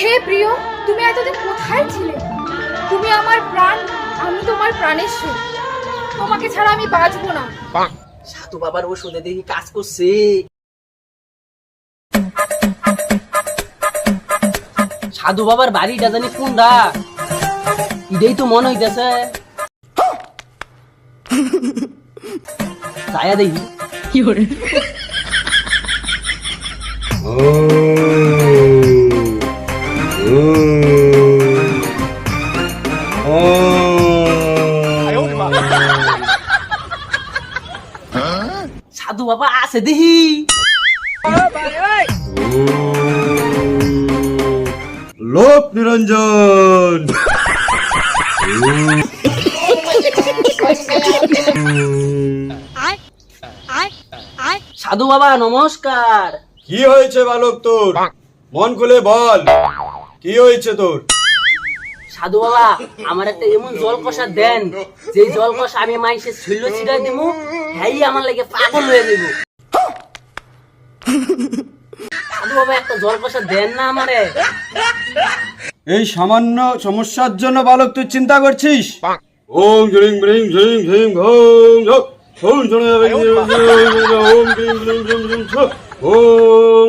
হে প্রিয় তুমি এতদিন কোথায় ছিলে? তুমি আমার প্রাণ আমি তোমার প্রাণেশ্বর তোমাকে ছাড়া আমি বাঁচবো না। সাধু বাবার ওষুধে দেখি কাজ করছে। সাধু বাবার বাড়িটা জানি কোনটা? ইটাই তো মনে হইতেছে। ছায়া দেখি। সাধু বাবা আছে দেখি। লোক নিরঞ্জন। সাধু বাবা নমস্কার। কি হয়েছে বালক তোর? মন খুলে বল। কি হয়েছে তোর? সাধু বাবা আমার একটা এমন জল কষা দেন যে জল কষা আমি মাইসে ছিল ছিটাই দিব হ্যাঁ আমার লাগে পাগল হয়ে দেব সাধু বাবা একটা জল কষা দেন না আমারে এই সামান্য সমস্যার জন্য বালক তুই চিন্তা করছিস ওম ঝিং ওম ওম ওম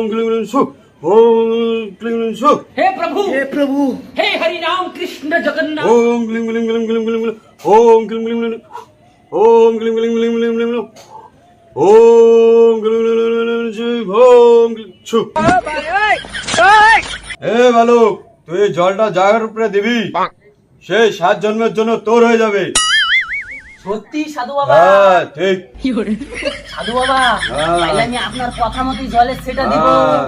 ওম ক্লিং ক্লিং সু हे प्रभु हे प्रभु हे हरि राम कृष्ण जगन्नाथ ओम क्लीं क्लीं क्लीं क्लीं क्लीं क्लीं ओम क्लीं क्लीं क्लीं ओम क्लीं क्लीं क्लीं क्लीं क्लीं क्लीं ओम क्लीं क्लीं क्लीं क्लीं शिव ओम क्लीं छु এ বালক তুই এই জলটা জায়গার উপরে দিবি সেই সাত জন্মের জন্য তোর হয়ে যাবে সত্যি সাধু বাবা হ্যাঁ ঠিক সাধু বাবা হ্যাঁ। তাইলে আমি আপনার কথা মতোই জলের সেটা দিব হ্যাঁ।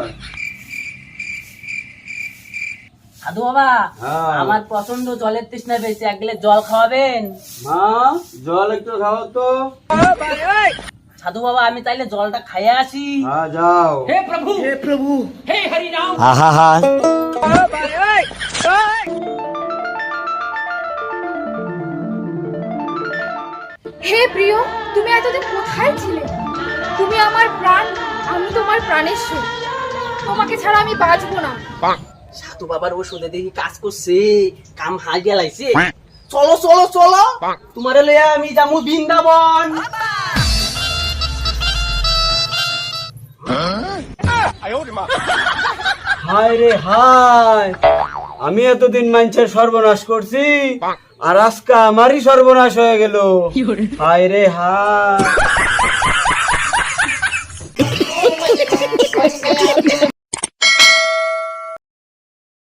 সাধু বাবা হ্যাঁ। আমার প্রচণ্ড জলের তৃষ্ণা পেয়েছে এক গেলে জল খাওয়াবেন? মা জল একটু খাও তো। সাধু বাবা আমি তাইলে জলটা খাইয়ে আসি। হ্যাঁ, যাও। হে প্রভু। হে প্রভু। হে হরি হে। প্রিয় তুমি এতদিন কোথায় ছিলে? তুমি আমার প্রাণ আমি তোমার প্রাণের তোমাকে ছাড়া আমি বাঁচবো না। সাধু বাবার ওষুধে দেখি কাজ করছে কাম হাল গেলাইছে চলো চলো চলো। তোমারে লইয়া আমি যাব বৃন্দাবন। হায় রে হায়। আমি এতদিন মানুষের সর্বনাশ করছি আর আজকে আমারই সর্বনাশ হয়ে গেল। হায় রে হায়।